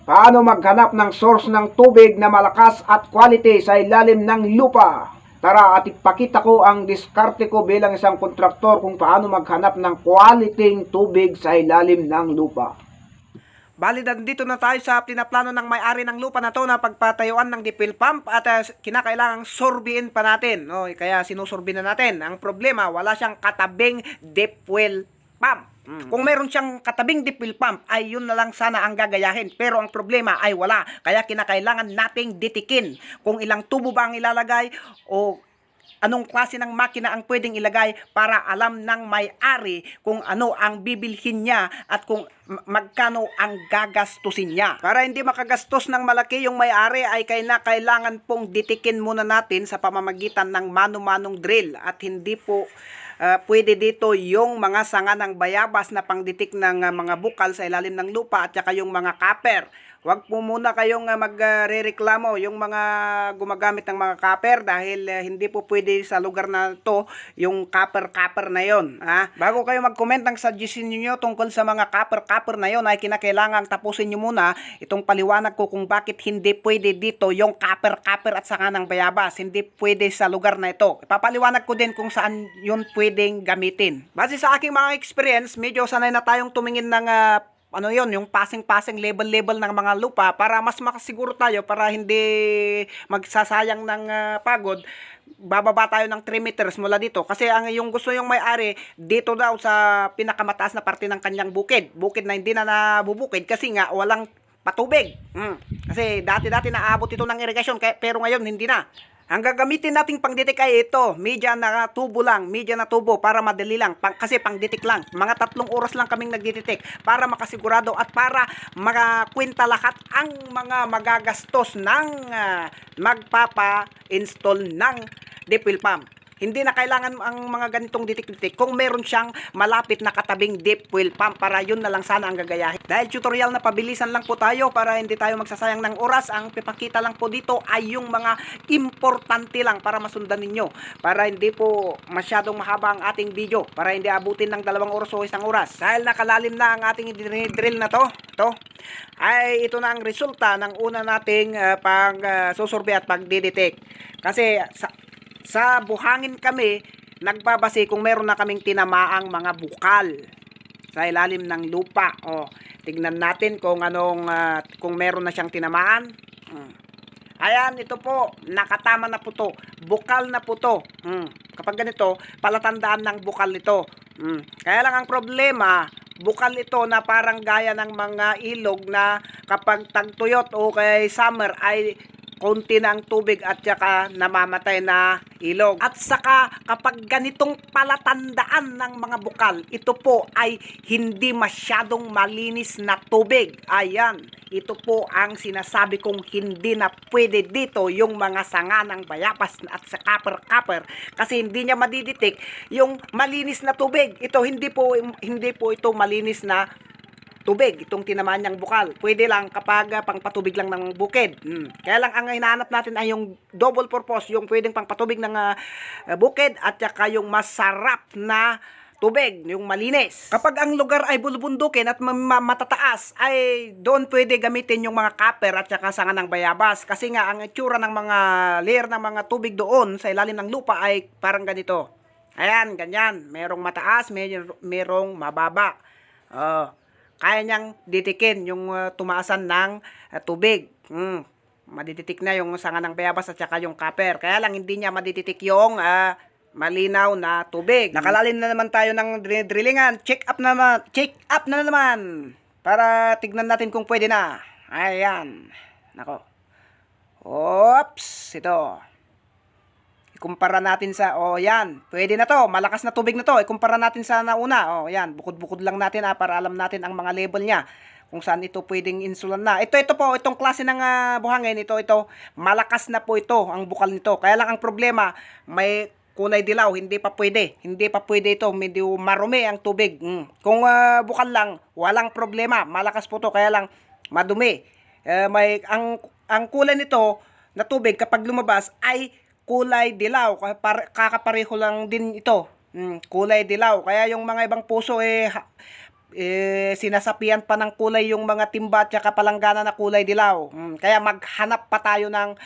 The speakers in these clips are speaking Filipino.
Paano maghanap ng source ng tubig na malakas at quality sa ilalim ng lupa? Tara at ipakita ko ang diskarte ko bilang isang kontraktor kung paano maghanap ng quality tubig sa ilalim ng lupa. Bali, nandito na tayo sa pinaplano ng may-ari ng lupa na to na pagpatayuan ng dipil pump at uh, kinakailangang sorbiin pa natin. No? Kaya sinusorbi na natin. Ang problema, wala siyang katabing deep well pump. Kung meron siyang katabing well pump, ay yun na lang sana ang gagayahin. Pero ang problema ay wala. Kaya kinakailangan nating ditikin kung ilang tubo ba ang ilalagay o anong klase ng makina ang pwedeng ilagay para alam ng may-ari kung ano ang bibilhin niya at kung ma- magkano ang gagastusin niya. Para hindi makagastos ng malaki yung may-ari ay kaya kailangan pong ditikin muna natin sa pamamagitan ng mano-manong drill at hindi po ah, pwede dito yung mga sanga ng bayabas na pangditik ng ah, mga bukal sa ilalim ng lupa at saka yung mga copper. Huwag po muna kayong uh, magrereklamo yung mga gumagamit ng mga copper dahil ah, hindi po pwede sa lugar na to yung copper-copper na yon. Ha? Bago kayo mag-comment ng suggestion niyo tungkol sa mga copper-copper na yon ay kinakailangan tapusin niyo muna itong paliwanag ko kung bakit hindi pwede dito yung copper-copper at saka ng bayabas. Hindi pwede sa lugar na ito. Ipapaliwanag ko din kung saan yun pwedeng gamitin. Base sa aking mga experience, medyo sanay na tayong tumingin ng ah, ano yon yung passing-passing level-level ng mga lupa para mas makasiguro tayo para hindi magsasayang ng ah, pagod bababa tayo ng 3 meters mula dito. Kasi ang yung gusto yung may-ari dito daw sa pinakamataas na parte ng kanyang bukid bukid na hindi na nabubukid kasi nga walang patubig. Mm. kasi dati-dati naabot ito ng irrigation kaya, pero ngayon hindi na ang gagamitin nating pangditik ay ito, media na tubo lang, media na tubo para madali lang, pang, kasi pangditik lang. Mga tatlong oras lang kaming nagdiditik para makasigurado at para makakwenta lahat ang mga magagastos ng ah, magpapa-install ng dipil pump. Hindi na kailangan ang mga ganitong ditik-ditik kung meron siyang malapit na katabing deep well pump para yun na lang sana ang gagayahin. Dahil tutorial na pabilisan lang po tayo para hindi tayo magsasayang ng oras, ang pipakita lang po dito ay yung mga importante lang para masundan ninyo. Para hindi po masyadong mahaba ang ating video. Para hindi abutin ng dalawang oras o isang oras. Dahil nakalalim na ang ating drill na to, to ay ito na ang resulta ng una nating uh, pag uh, susurvey at pagdidetect. Kasi sa, sa buhangin kami, nagbabase kung meron na kaming tinamaang mga bukal sa ilalim ng lupa. O, tignan natin kung anong, ah, kung meron na siyang tinamaan. Hmm. Ayan, ito po, nakatama na po to. Bukal na po to. Hmm. Kapag ganito, palatandaan ng bukal nito. Hmm. Kaya lang ang problema, bukal ito na parang gaya ng mga ilog na kapag tagtuyot o kay summer ay konti na ang tubig at saka namamatay na ilog. At saka kapag ganitong palatandaan ng mga bukal, ito po ay hindi masyadong malinis na tubig. Ayan, ito po ang sinasabi kong hindi na pwede dito yung mga sanga ng bayapas at sa copper-copper kasi hindi niya madiditik yung malinis na tubig. Ito hindi po hindi po ito malinis na tubig, itong tinamaan niyang bukal. Pwede lang kapag uh, pangpatubig lang ng bukid. Hmm. Kaya lang ang hinahanap natin ay yung double purpose, yung pwedeng pangpatubig ng uh, bukid at saka yung masarap na tubig, yung malinis. Kapag ang lugar ay bulubundukin at ma- ma- matataas, ay doon pwede gamitin yung mga copper at saka sanga ng bayabas. Kasi nga, ang itsura ng mga layer ng mga tubig doon sa ilalim ng lupa ay parang ganito. Ayan, ganyan. Merong mataas, may, merong mababa. Oh kaya niyang ditikin yung uh, tumaasan ng uh, tubig. Mm. Madititik na yung sanga ng bayabas at saka yung copper. Kaya lang hindi niya madititik yung uh, malinaw na tubig. Nakalalim na naman tayo ng dr- drillingan. Check up na naman. Check up na naman. Para tignan natin kung pwede na. Ayan. Nako. Oops. Ito. Ikumpara natin sa, oh yan, pwede na to, malakas na tubig na to. Ikumpara natin sa nauna, oh yan, bukod-bukod lang natin ha, para alam natin ang mga level niya kung saan ito pwedeng insulan na. Ito, ito po, itong klase ng uh, buhangin, ito, ito, malakas na po ito, ang bukal nito. Kaya lang ang problema, may kulay dilaw, hindi pa pwede. Hindi pa pwede ito, medyo marumi ang tubig. Mm. Kung uh, bukal lang, walang problema, malakas po to, kaya lang madumi. Uh, may, ang, ang kulay nito na tubig kapag lumabas ay kulay dilaw. Kakapareho lang din ito. Mm, kulay dilaw. Kaya yung mga ibang puso eh eh, sinasapian pa ng kulay yung mga timba at saka palanggana na kulay dilaw. Mm, kaya maghanap pa tayo ng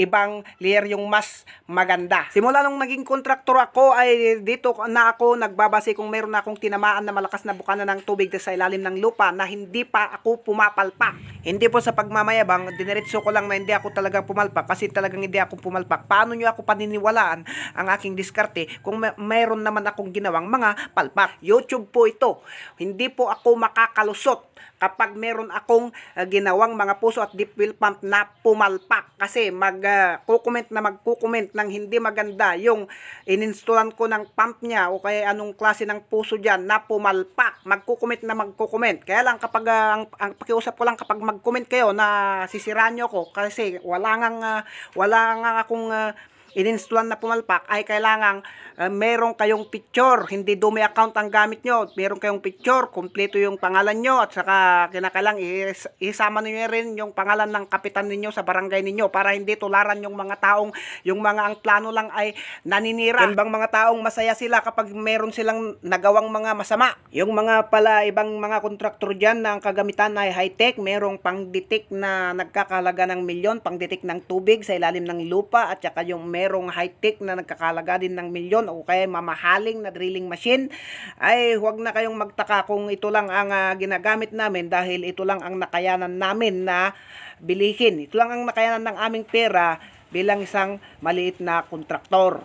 ibang layer yung mas maganda. Simula nung naging kontraktor ako ay dito na ako nagbabase kung meron akong tinamaan na malakas na bukana ng tubig sa ilalim ng lupa na hindi pa ako pumapalpak. Hindi po sa pagmamayabang, diniretso ko lang na hindi ako talaga pumalpak kasi talagang hindi ako pumalpak. Paano nyo ako paniniwalaan ang aking diskarte kung may, mayroon naman akong ginawang mga palpak? YouTube po ito. Hindi po ako makakalusot kapag meron akong uh, ginawang mga puso at deep well pump na pumalpak kasi mag uh, kukomment na magkukomment ng hindi maganda yung ininstallan ko ng pump niya o kaya anong klase ng puso diyan na pumalpak. Magkukomment na magkukomment kaya lang kapag uh, ang, ang pakiusap ko lang kapag mag-comment kayo na sisiraan nyo ko kasi wala ngang uh, wala nga akong uh, ininstallan na pumalpak ay kailangang uh, meron kayong picture, hindi dumi account ang gamit nyo. Meron kayong picture, kumpleto yung pangalan nyo at saka kinakailang is- isama niyo rin yung pangalan ng kapitan ninyo sa barangay ninyo para hindi tularan yung mga taong yung mga ang plano lang ay naninira. Yan bang mga taong masaya sila kapag meron silang nagawang mga masama. Yung mga pala ibang mga kontraktor dyan na ang kagamitan ay high-tech, merong pang-detect na nagkakalaga ng milyon, pang-detect ng tubig sa ilalim ng lupa at saka yung merong high-tech na nagkakalaga din ng milyon o kaya mamahaling na drilling machine ay huwag na kayong magtaka kung ito lang ang ah, ginagamit namin dahil ito lang ang nakayanan namin na bilihin. Ito lang ang nakayanan ng aming pera bilang isang maliit na kontraktor.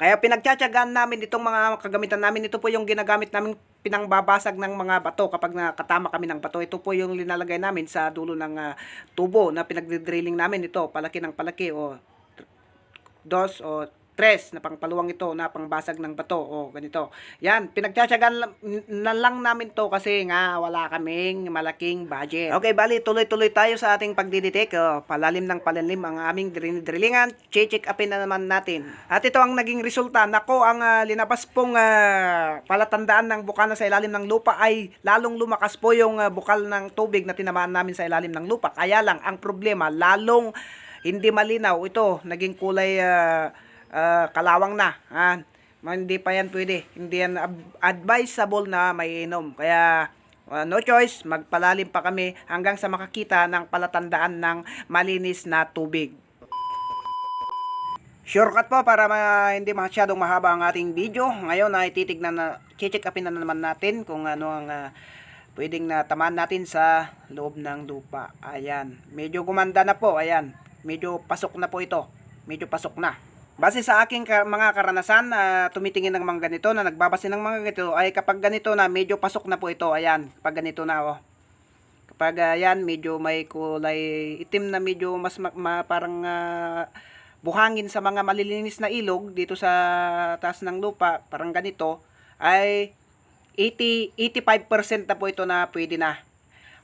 Kaya pinagtsatsagaan namin itong mga kagamitan namin. Ito po yung ginagamit namin pinangbabasag ng mga bato kapag nakatama kami ng bato. Ito po yung linalagay namin sa dulo ng ah, tubo na pinagdidrilling namin ito. Palaki ng palaki o dos o tres na pangpaluwang ito na pangbasag ng bato o ganito. Yan, pinagtsatsagan na lang namin to kasi nga wala kaming malaking budget. Okay, bali tuloy-tuloy tayo sa ating pagdidetect. Oh, palalim ng palalim ang aming drill- drillingan. Che-check upin na naman natin. At ito ang naging resulta. Nako, ang ah, linabas pong ah, palatandaan ng bukana sa ilalim ng lupa ay lalong lumakas po yung ah, bukal ng tubig na tinamaan namin sa ilalim ng lupa. Kaya lang, ang problema, lalong hindi malinaw. Ito, naging kulay ah, ah, kalawang na. Ah, hindi pa yan pwede. Hindi yan ab- advisable na may inom. Kaya ah, no choice, magpalalim pa kami hanggang sa makakita ng palatandaan ng malinis na tubig. Shortcut po para ma- hindi masyadong mahaba ang ating video. Ngayon ay titignan na, check upin na naman natin kung ano ang ah, pwedeng na tamaan natin sa loob ng lupa. Ayan. Medyo gumanda na po. Ayan. Medyo pasok na po ito. Medyo pasok na. Base sa aking ka- mga karanasan na tumitingin ng mga ganito, na nagbabase ng mga ganito, ay kapag ganito na, medyo pasok na po ito. Ayan. Kapag ganito na, oh. Kapag ayan, medyo may kulay itim na medyo mas ma- ma- parang ah, buhangin sa mga malilinis na ilog dito sa taas ng lupa, parang ganito, ay 80, 85% na po ito na pwede na.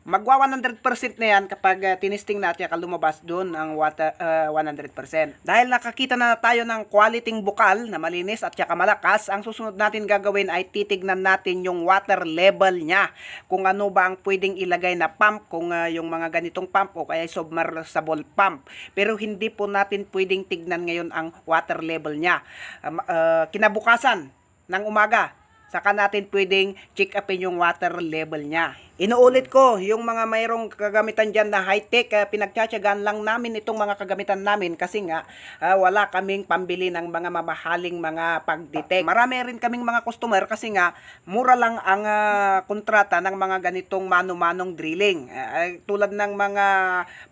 Magwa 100% na yan kapag uh, tinisting na at lumabas doon ang water, ah, 100%. Dahil nakakita na tayo ng quality bukal na malinis at saka malakas, ang susunod natin gagawin ay titignan natin yung water level niya. Kung ano ba ang pwedeng ilagay na pump, kung ah, yung mga ganitong pump o kaya submersible pump. Pero hindi po natin pwedeng tignan ngayon ang water level niya. Um, ah, kinabukasan ng umaga, saka natin pwedeng check upin yung water level niya. Inuulit ko, yung mga mayroong kagamitan dyan na high-tech, uh, pinagtsatsagaan lang namin itong mga kagamitan namin kasi nga ah, wala kaming pambili ng mga mamahaling mga pag-detect. Marami rin kaming mga customer kasi nga mura lang ang ah, kontrata ng mga ganitong mano-manong drilling. Ay, tulad ng mga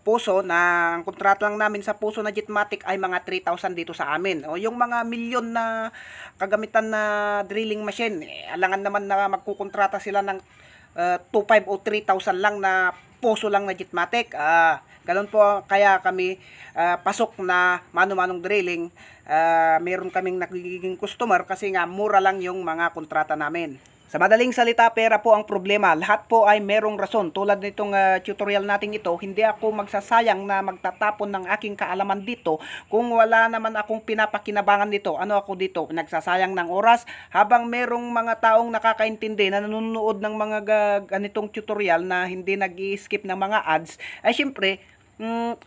puso na ang kontrata lang namin sa puso na Jetmatic ay mga 3,000 dito sa amin. O yung mga milyon na kagamitan na drilling machine, eh, alangan naman na magkukontrata sila ng uh, 2,500 o 3,000 lang na puso lang na Jetmatic. Ah, ganun po kaya kami ah, pasok na mano-manong drilling. Ah, meron kaming nagiging customer kasi nga mura lang yung mga kontrata namin. Sa madaling salita, pera po ang problema. Lahat po ay merong rason. Tulad nitong ah, tutorial natin ito, hindi ako magsasayang na magtatapon ng aking kaalaman dito kung wala naman akong pinapakinabangan dito. Ano ako dito? Nagsasayang ng oras habang merong mga taong nakakaintindi na nanonood ng mga ga- ganitong tutorial na hindi nag skip ng mga ads. Ay syempre, mm,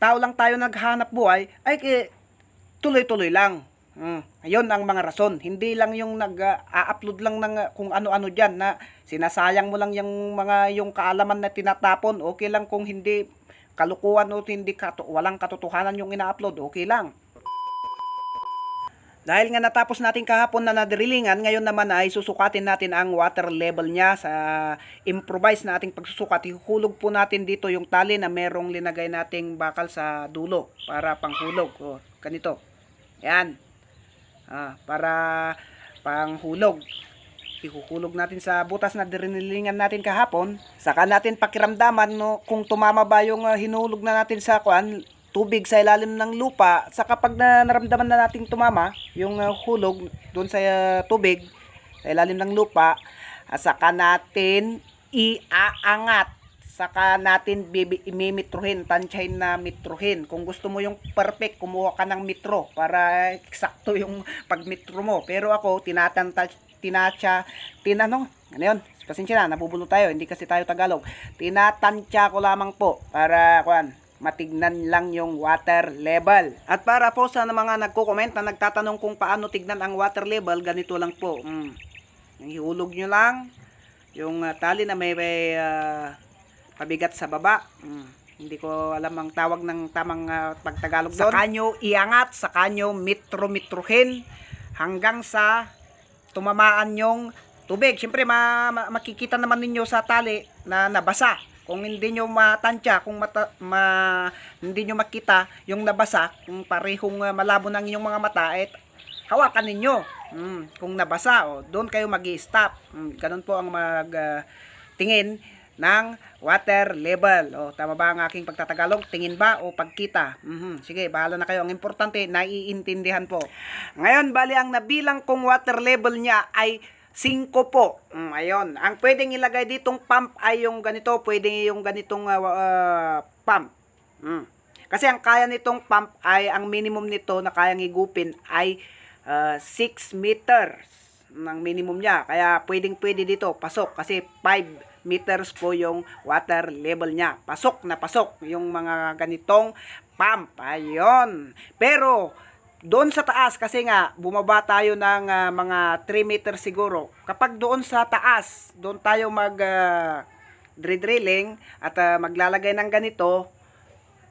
tao lang tayo naghanap buhay, ay eh, tuloy-tuloy lang. Mm. Ayun ang mga rason. Hindi lang yung nag-upload lang ng ah, kung ano-ano diyan na sinasayang mo lang yung mga yung kaalaman na tinatapon. Okay lang kung hindi kalukuhan o hindi katu- walang katotohanan yung ina-upload. Okay lang. Dahil nga natapos natin kahapon na nadrillingan, ngayon naman ay susukatin natin ang water level niya sa improvise na ating pagsusukat. Ihulog po natin dito yung tali na merong linagay nating bakal sa dulo para panghulog. O, ganito. Yan. Ah, para panghulog. Ihuhulog natin sa butas na drillingan natin kahapon. Saka natin pakiramdaman no, kung tumama ba yung ah, hinulog na natin sa kwan, tubig sa ilalim ng lupa. Sa kapag na naramdaman na nating tumama, yung ah, hulog doon sa ah, tubig, sa ilalim ng lupa, saka natin iaangat. Saka natin bibi, imimetrohin, tansyahin na metrohin. Kung gusto mo yung perfect, kumuha ka ng metro para eksakto yung pagmetro mo. Pero ako, tinatanta, tinatya, tinanong, ano yun? Pasensya na, nabubulo tayo, hindi kasi tayo Tagalog. Tinatansya ko lamang po para, kuan, matignan lang yung water level. At para po sa mga nagko-comment na nagtatanong kung paano tignan ang water level, ganito lang po. Mm. Ihulog nyo lang yung ah, tali na may, may ah, pabigat sa baba. Mm. Hindi ko alam ang tawag ng tamang ah, pagtagalog doon. Saka nyo iangat, saka nyo mitro-mitrohin hanggang sa tumamaan yung tubig. Siyempre, ma- ma- makikita naman ninyo sa tali na nabasa. Kung hindi nyo matansya, kung mata- ma- hindi nyo makita yung nabasa, kung parehong ah, malabo ng inyong mga mata, eh, hawakan ninyo. Mm, kung nabasa, oh, doon kayo mag stop mm, Ganun po ang mag ah, tingin ng water level. O, tama ba ang aking pagtatagalog? Tingin ba o pagkita? Mhm. Sige, bahala na kayo. Ang importante, naiintindihan po. Ngayon, bali ang nabilang kong water level niya ay 5 po. Mm, ayun. Ang pwedeng ilagay ditong pump ay yung ganito. Pwede yung ganitong ah, wa- ah, pump. Mm. Kasi ang kaya nitong pump ay, ang minimum nito na kayang igupin ay 6 meters ng minimum niya. Kaya pwedeng pwede dito, pasok. Kasi 5 meters po yung water level niya. Pasok na pasok yung mga ganitong pump. Ayun. Pero, doon sa taas, kasi nga, bumaba tayo ng ah, mga 3 meters siguro. Kapag doon sa taas, doon tayo mag ah, drilling at ah, maglalagay ng ganito,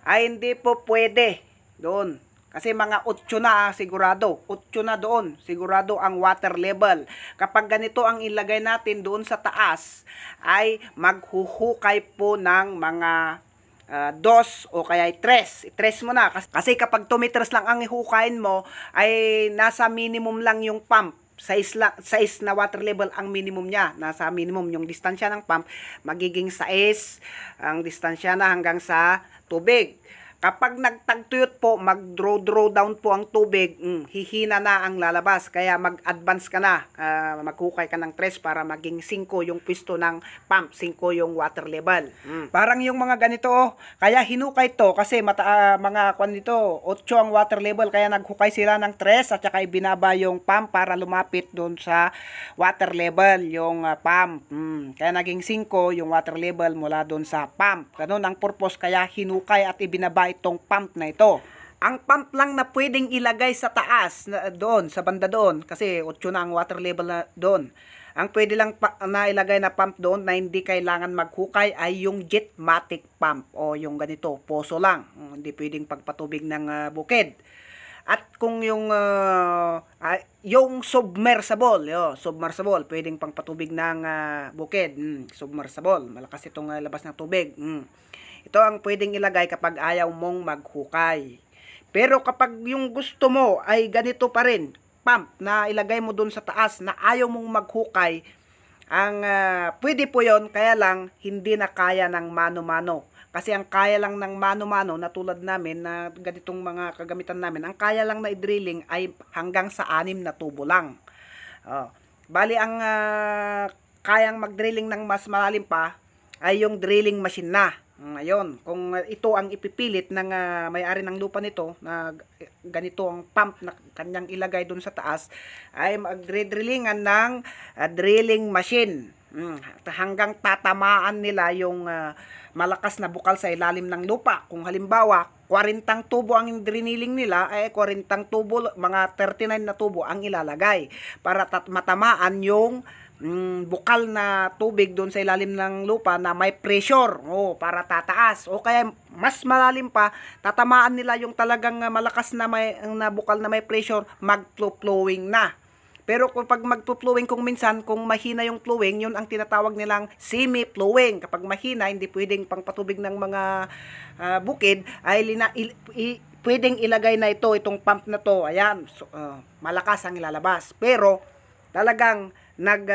ay hindi po pwede doon. Kasi mga 8 na sigurado. 8 na doon. Sigurado ang water level. Kapag ganito ang ilagay natin doon sa taas, ay maghuhukay po ng mga ah, dos o kaya tres. Tres mo na. Kas- Kasi kapag 2 meters lang ang ihukayin mo, ay nasa minimum lang yung pump. Size, la, size na water level ang minimum niya. Nasa minimum yung distansya ng pump. Magiging size ang distansya na hanggang sa tubig. Kapag nagtagtuyot po, mag-draw-draw down po ang tubig, mm, hihina na ang lalabas. Kaya mag-advance ka na, ah, maghukay ka ng 3 para maging 5 yung pwesto ng pump, 5 yung water level. Mm. Parang yung mga ganito, oh, kaya hinukay to kasi mata, ah, mga kwan nito, 8 ang water level, kaya naghukay sila ng 3 at saka ibinaba yung pump para lumapit doon sa water level, yung ah, pump. Mm. Kaya naging 5 yung water level mula doon sa pump. Ganun ang purpose, kaya hinukay at ibinaba itong pump na ito. Ang pump lang na pwedeng ilagay sa taas, na, doon, sa banda doon, kasi 8 na ang water level na doon. Ang pwede lang pa, na ilagay na pump doon na hindi kailangan maghukay ay yung jetmatic pump o yung ganito, poso lang. Mm, Hindi pwedeng pagpatubig ng ah, bukid. At kung yung ah, ah, yung submersible, yo, submersible, pwedeng pang patubig ng ah, bukid, mm, submersible. Malakas itong ah, labas ng tubig. Mm. Ito ang pwedeng ilagay kapag ayaw mong maghukay. Pero kapag yung gusto mo ay ganito pa rin, pump na ilagay mo dun sa taas na ayaw mong maghukay, ang ah, pwede po yon kaya lang hindi na kaya ng mano-mano. Kasi ang kaya lang ng mano-mano na tulad namin na ganitong mga kagamitan namin, ang kaya lang na i-drilling ay hanggang sa anim na tubo lang. Oh. Bali ang ah, kayang mag-drilling ng mas malalim pa ay yung drilling machine na. Ayun, kung ito ang ipipilit ng ah, may-ari ng lupa nito na ganito ang pump na kanyang ilagay doon sa taas ay magdrillingan ng ah, drilling machine. Mm, hanggang tatamaan nila yung ah, malakas na bukal sa ilalim ng lupa. Kung halimbawa, 40 tubo ang driniling nila, ay 40 tubo, mga 39 na tubo ang ilalagay para tat- matamaan yung mm, bukal na tubig doon sa ilalim ng lupa na may pressure oh, para tataas o kaya mas malalim pa tatamaan nila yung talagang malakas na may na bukal na may pressure mag-flowing na pero kung pag magpo-flowing kung minsan, kung mahina yung flowing, yun ang tinatawag nilang semi-flowing. Kapag mahina, hindi pwedeng pangpatubig ng mga ah, bukid, ay lina, il, i- pwedeng ilagay na ito, itong pump na to. Ayan, so, ah, malakas ang ilalabas. Pero, talagang nag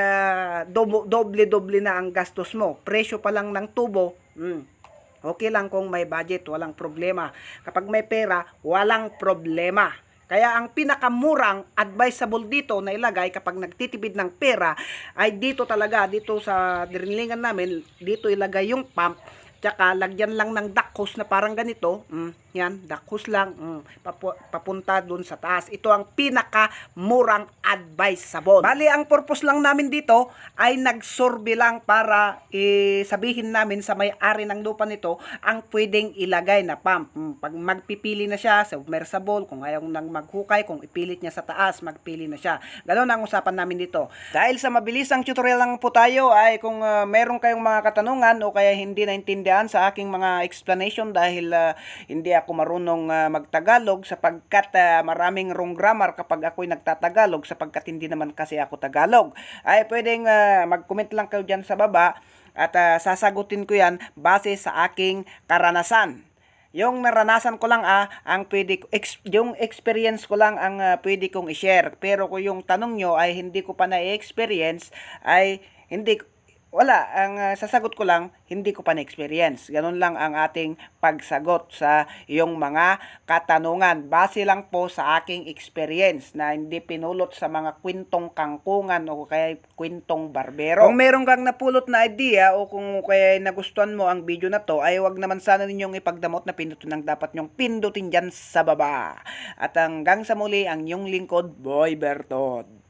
dobo- doble-doble na ang gastos mo. Presyo pa lang ng tubo, mm, okay lang kung may budget, walang problema. Kapag may pera, walang problema. Kaya ang pinakamurang advisable dito na ilagay kapag nagtitipid ng pera ay dito talaga, dito sa dirilingan namin, dito ilagay yung pump Tsaka lagyan lang ng duck hose na parang ganito. Mm, yan, hose lang. Mm, papu- papunta dun sa taas. Ito ang pinaka-murang advisable. Bali, ang purpose lang namin dito ay nagsurvey lang para eh, sabihin namin sa may-ari ng lupa nito ang pwedeng ilagay na pump. Mm, pag magpipili na siya, submersible, kung ayaw nang maghukay, kung ipilit niya sa taas, magpili na siya. Ganon ang usapan namin dito. Dahil sa mabilisang tutorial lang po tayo ay kung ah, meron kayong mga katanungan o kaya hindi naintindihan sa aking mga explanation dahil ah, hindi ako marunong ah, magtagalog sapagkat ah, maraming wrong grammar kapag ako'y nagtatagalog sapagkat hindi naman kasi ako Tagalog. Ay pwedeng ah, mag-comment lang kayo dyan sa baba at ah, sasagutin ko yan base sa aking karanasan. Yung naranasan ko lang ah, ang pwede ex, yung experience ko lang ang ah, pwede kong i-share. Pero kung yung tanong nyo ay hindi ko pa na-experience, ay hindi wala, ang ah, sasagot ko lang, hindi ko pa na-experience. Ganun lang ang ating pagsagot sa iyong mga katanungan. Base lang po sa aking experience na hindi pinulot sa mga kwentong kangkungan o kaya kwentong barbero. Kung meron kang napulot na idea o kung kaya nagustuhan mo ang video na to, ay wag naman sana ninyong ipagdamot na pindutin ang dapat nyong pindutin dyan sa baba. At hanggang sa muli, ang inyong lingkod, Boy Bertod.